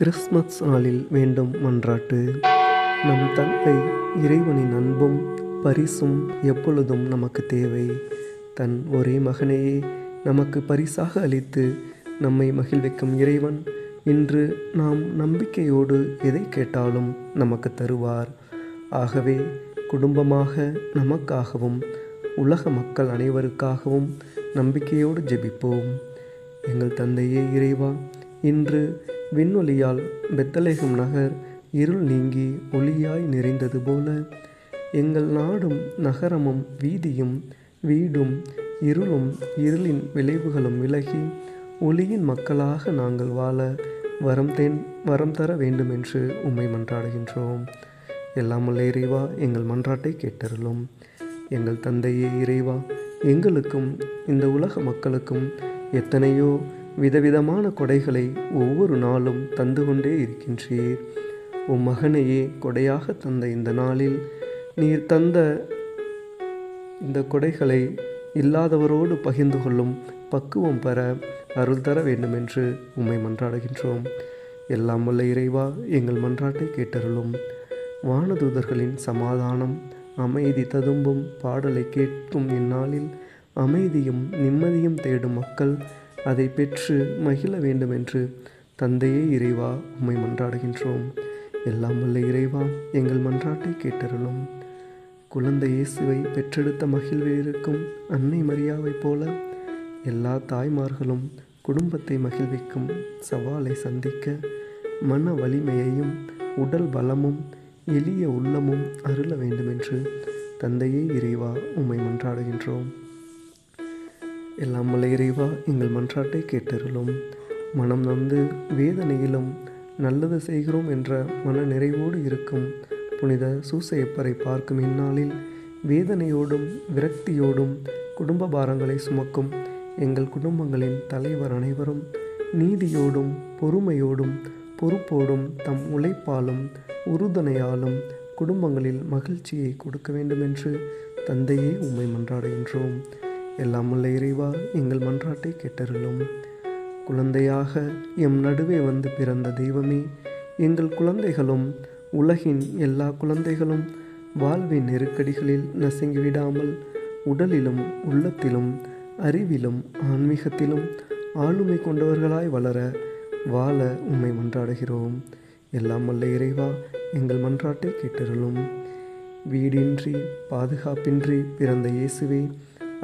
Christmas நாளில் வேண்டும் மன்றாட்டு. நம் தந்தை இறைவனின் அன்பும் பரிசும் எப்பொழுதும் நமக்கு தேவை. தன் ஒரே மகனையே நமக்கு பரிசாக அளித்து நம்மை மகிழ்விக்கும் இறைவன் இன்று நாம் நம்பிக்கையோடு எதை கேட்டாலும் நமக்கு தருவார். ஆகவே குடும்பமாக நமக்காகவும் உலக மக்கள் அனைவருக்காகவும் நம்பிக்கையோடு ஜெபிப்போம். எங்கள் தந்தையே இறைவா இன்று விண்ணொலியால் பெத்தலேகம் நகர் இருள் நீங்கி ஒளியாய் நிறைந்தது போல. எங்கள் நாடும் நகரமும் வீதியும் வீடும் இருளும் இருளின் விளைவுகளும் விலகி ஒளியின் மக்களாக நாங்கள் வாழ வரம் தேன் வரம் தர வேண்டும் என்று உம்மை மன்றாடுகின்றோம். எல்லாம் வல்ல இறைவா எங்கள் மன்றாட்டை கேட்டருளும். எங்கள் தந்தையே இறைவா எங்களுக்கும் இந்த உலக மக்களுக்கும் எத்தனையோ விதவிதமான கொடைகளை ஒவ்வொரு நாளும் தந்து கொண்டே இருக்கின்றீர். உம் மகனையே கொடையாக தந்த இந்த நாளில் நீர் தந்த இந்த கொடைகளை இல்லாதவரோடு பகிர்ந்து கொள்ளும் பக்குவம் பெற அருள் தர வேண்டுமென்று உம்மை மன்றாடுகின்றோம். எல்லாம் வல்ல இறைவா எங்கள் மன்றாட்டை கேட்டருளும். வானதூதர்களின் சமாதானம் அமைதி ததும்பும் பாடலை கேட்கும் இந்நாளில் அமைதியும் நிம்மதியும் தேடும் மக்கள் அதை பெற்று மகிழ வேண்டும் என்று தந்தையே இறைவா உம்மை மன்றாடுகின்றோம். எல்லாம் வல்ல இறைவா எங்கள் மன்றாட்டை கேட்டருளும். குழந்தை இயேசுவை பெற்றெடுத்த மகிழ்வில் இருக்கும் அன்னை மரியாவைப் போல எல்லா தாய்மார்களும் குடும்பத்தை மகிழ்விக்கும் சவாலை சந்திக்க மன வலிமையையும் உடல் பலமும் எளிய உள்ளமும் அருள வேண்டுமென்று தந்தையே இறைவா உம்மை மன்றாடுகின்றோம். எல்லாம் வல்ல இறைவா எங்கள் மன்றாட்டை கேட்டருளும். மனம் நொந்து வேதனையிலும் நல்லது செய்கிறோம் என்ற மன நிறைவோடு இருக்கும் புனித சூசையப்பரை பார்க்கும் இந்நாளில் வேதனையோடும் விரக்தியோடும் குடும்ப பாரங்களை சுமக்கும் எங்கள் குடும்பங்களின் தலைவர் அனைவரும் நீதியோடும் பொறுமையோடும் பொறுப்போடும் தம் உழைப்பாலும் உறுதுணையாலும் குடும்பங்களில் மகிழ்ச்சியை கொடுக்க வேண்டுமென்று தந்தையே உம்மை மன்றாடுகின்றோம். எல்லாம் உள்ள இறைவா எங்கள் மன்றாட்டை கேட்டருளும். குழந்தையாக எம் நடுவே வந்து பிறந்த தெய்வமே எங்கள் குழந்தைகளும் உலகின் எல்லா குழந்தைகளும் வாழ்வின் நெருக்கடிகளில் நசுங்கிவிடாமல் உடலிலும் உள்ளத்திலும் அறிவிலும் ஆன்மீகத்திலும் ஆளுமை கொண்டவர்களாய் வளர வாழ உம்மை மன்றாடுகிறோம். எல்லாம் வல்ல இறைவா எங்கள் மன்றாட்டை கேட்டருளும். வீடின்றி பாதுகாப்பின்றி பிறந்த இயேசுவே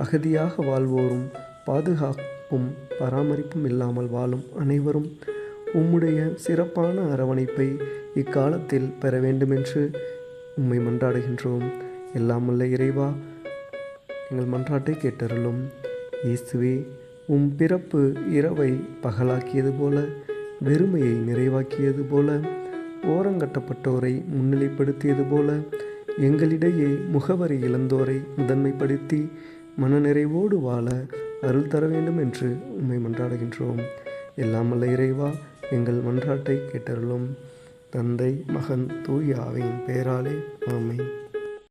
அகதியாக வாழ்வோரும் பாதுகாப்பும் பராமரிப்பும் இல்லாமல் வாழும் அனைவரும் உம்முடைய சிறப்பான அரவணைப்பை இக்காலத்தில் பெற வேண்டுமென்று உம்மை மன்றாடுகின்றோம். எல்லாம் உள்ள இறைவா எங்கள் மன்றாட்டை கேட்டருளும். இயேசுவே உம் பிறப்பு இரவை பகலாக்கியது போல வெறுமையை நிறைவாக்கியது போல ஓரங்கட்டப்பட்டோரை முன்னிலைப்படுத்தியது போல எங்களிடையே முகவரி இழந்தோரை முதன்மைப்படுத்தி மனநிறைவோடு வாழ அருள் தர வேண்டும் என்று உண்மை மன்றாடுகின்றோம். எல்லாம் இறைவா எங்கள் மன்றாட்டை கேட்டருளும். தந்தை மகன் தூய் ஆவியின் பெயராலே ஆமை